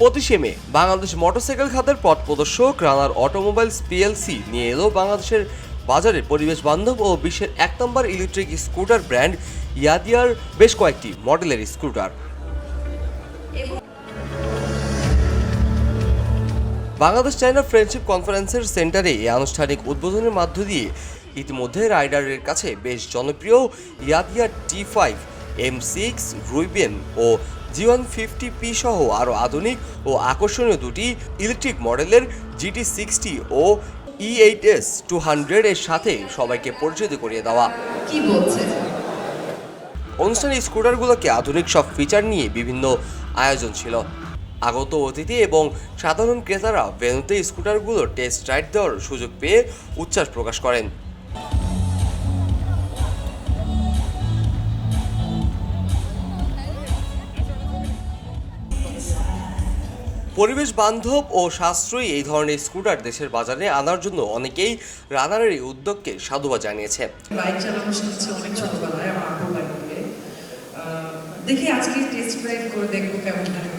পঁচিশে মে, বাংলাদেশ মোটরসাইকেল খাতের পথ প্রদর্শক রানার অটোমোবাইলস পিএলসি নিয়ে এলো বাংলাদেশের বাজারে পরিবেশ বান্ধব ও বিশ্বের এক নম্বর ইলেকট্রিক স্কুটার ব্র্যান্ড ইয়াদিয়ার বেশ কয়েকটি মডেলের স্কুটার। বাংলাদেশ চায়না ফ্রেন্ডশিপ কনফারেন্সের সেন্টারে এই আনুষ্ঠানিক উদ্বোধনের মধ্য দিয়ে ইতিমধ্যে রাইডারের কাছে বেশ জনপ্রিয় Yadea T five M six Ruiben ও জি ওয়ান ফিফটি পি সহ আরও আধুনিক ও আকর্ষণীয় দুটি ইলেকট্রিক মডেলের জিটি সিক্সটি ও E eight S two hundred এর সাথে সবাইকে পরিচিত করিয়ে দেওয়া। কি বলছে? অনুষ্ঠানে স্কুটারগুলোকে আধুনিক সব ফিচার নিয়ে বিভিন্ন আয়োজন ছিল। আগত অতিথি এবং সাধারণ ক্রেতারা ভেন্যুতে স্কুটারগুলোর টেস্ট রাইড দেওয়ার সুযোগ পেয়ে উচ্ছ্বাস প্রকাশ করেন। পরিবেশ বান্ধব ও সাশ্রয়ী এই ধরনের স্কুটার দেশের বাজারে আনার জন্য অনেকেই রানারের এই উদ্যোগকে সাধুবাদ জানিয়েছে। বাইক চালানো অনেক ছোটবেলায় আমার দেখি আজকে টেস্ট ড্রাইভ করে দেখব কেমন লাগে।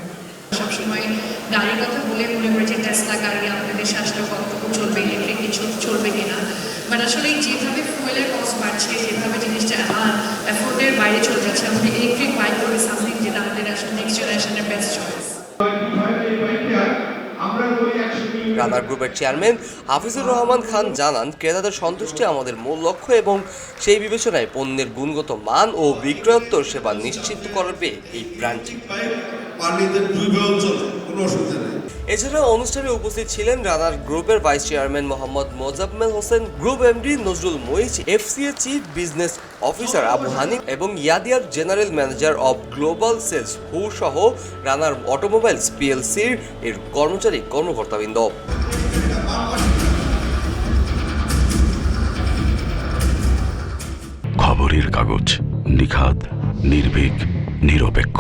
সবসময় গাড়ির কথা বলে মনে করি যে টেসলা গাড়ি আমাদের দেশে কতটুকু চলবে ইলেকট্রিক কিছু চলবে কিনা? বাট আসলে যেভাবে ফুয়েলের কস্ট বাড়ছে, যেভাবে জিনিসটা অ্যাফোর্ডের বাইরে চলে যাচ্ছে, আমাদের ইলেকট্রিক বাইক হবে সামথিং যেটা আমাদের আসলে নেক্সট জেনারেশনের বেস্ট চয়েস রানার গ্রুপের চেয়ারম্যান হাফিজুর রহমান খান জানান, ক্রেতাদের সন্তুষ্টি আমাদের মূল লক্ষ্য এবং সেই বিবেচনায় পণ্যের গুণগত মান ও বিক্রয়োত্তর সেবা নিশ্চিত করবে এই ব্র্যান্ডটি পানিতে অঞ্চল কোনো অসুবিধা নেই। এছাড়া অনুষ্ঠানে উপস্থিত ছিলেন রানার গ্রুপের vice chairman Mohammad Mozammel Hossain, group MD Nazrul Mohich FCA chief business officer Abu Hanif এবং ইয়াদিয়ার general manager of global sales Hu সহ রানার অটোমোবাইলস পিএলসির এর কর্মচারী কর্মকর্তাবৃন্দ। খবরের কাগজ নিখাদ, নির্ভীক, নিরপেক্ষ।